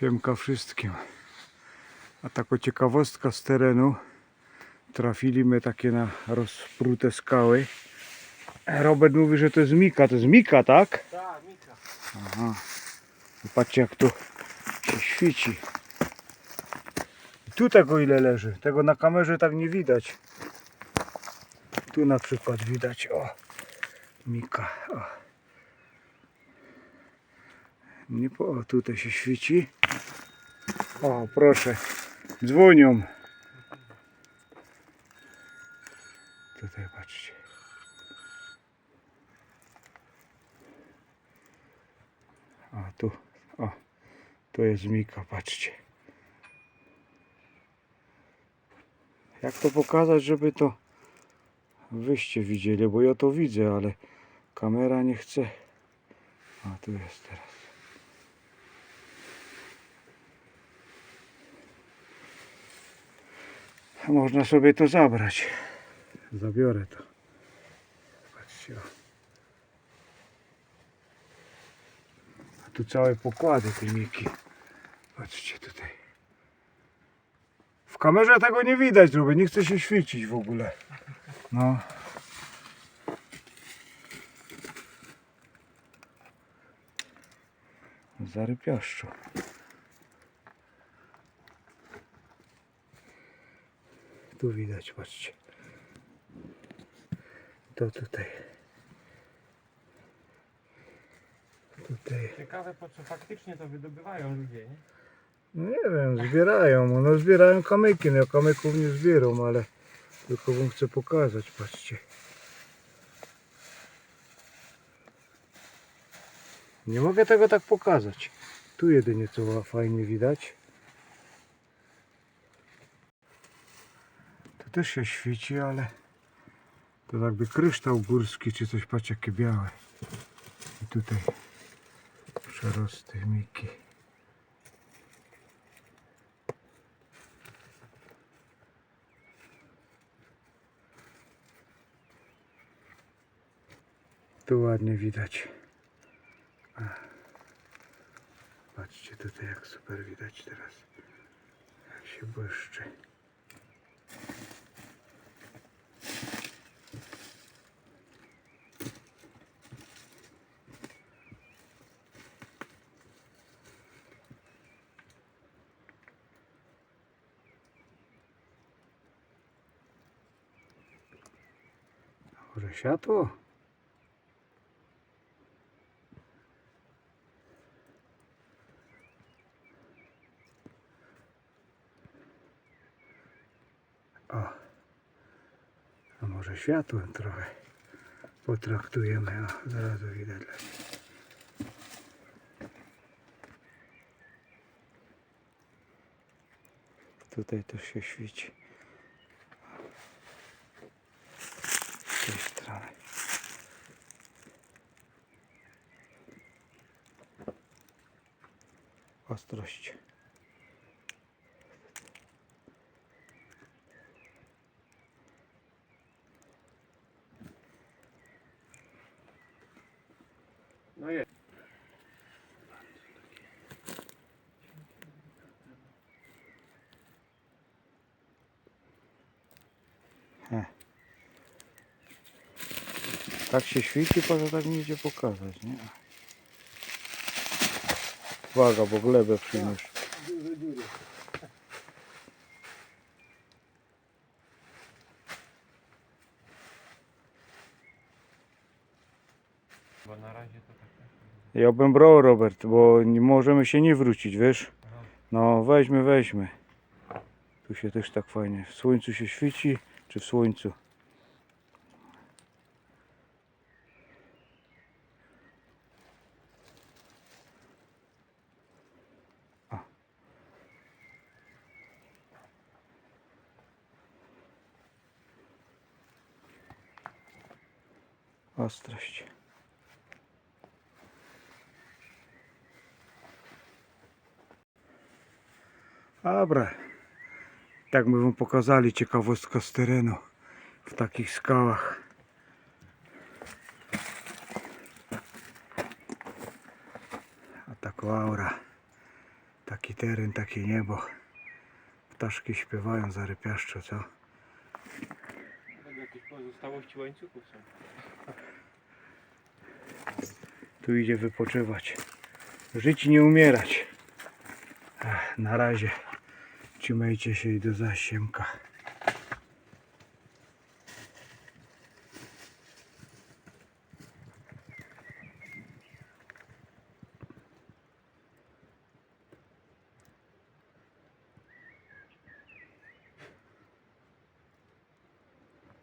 Siemka wszystkim. A taką ciekawostka z terenu. Trafili my takie na rozprute skały. Robert mówi, że to jest Mika. To jest Mika, tak? Tak, Mika. Aha. Patrzcie jak tu się świeci. I tu tego ile leży. Tego na kamerze tak nie widać. Tu na przykład widać. O. Mika. O. Nie po, o, tutaj się świeci. O, proszę. Dzwonią. Tutaj patrzcie. A tu, o, to jest Mika, patrzcie. Jak to pokazać, żeby to wyście widzieli, bo ja to widzę, ale kamera nie chce. A tu jest teraz. Można sobie to zabrać. Zabiorę to. Patrzcie. A tu całe pokłady tej Miki. Patrzcie tutaj. W kamerze tego nie widać, drugie. Nie chce się świecić w ogóle. No. Zarypiaszczu. Tu widać, patrzcie. To tutaj. Tutaj. Ciekawe po co faktycznie to wydobywają ludzie, nie? No nie wiem, zbierają. No zbierają kamyki. No kamyków nie zbieram, ale tylko wam chcę pokazać, patrzcie. Nie mogę tego tak pokazać. Tu jedynie co fajnie widać. Też się świeci, ale to jakby kryształ górski czy coś, patrz jakie białe. I tutaj przerosty miki. Tu ładnie widać. Patrzcie tutaj jak super widać teraz. Jak się błyszczy. Może światło? O. A może światłem trochę potraktujemy. O, zaraz to widać lepiej. Tutaj też się świeci. Ostrość. No jest. Tak się świeci, poza tak nie idzie pokazać, nie? Uwaga, bo glebę przyjmiesz. Duże dziury. Bo na razie to tak. Ja bym brał, Robert, bo nie możemy się nie wrócić, wiesz? No, weźmy, weźmy. Tu się też tak fajnie. W słońcu się świeci, czy w słońcu? A. Dobra. Tak my wam pokazali ciekawostka z terenu w takich skałach. A tak aura. Taki teren, takie niebo. Ptaszki śpiewają, zarypiaszczo, co? Jakieś pozostałości łańcuchów są. Tu idzie wypoczywać. Żyć i nie umierać. Na razie. Trzymajcie się i do zasiemka.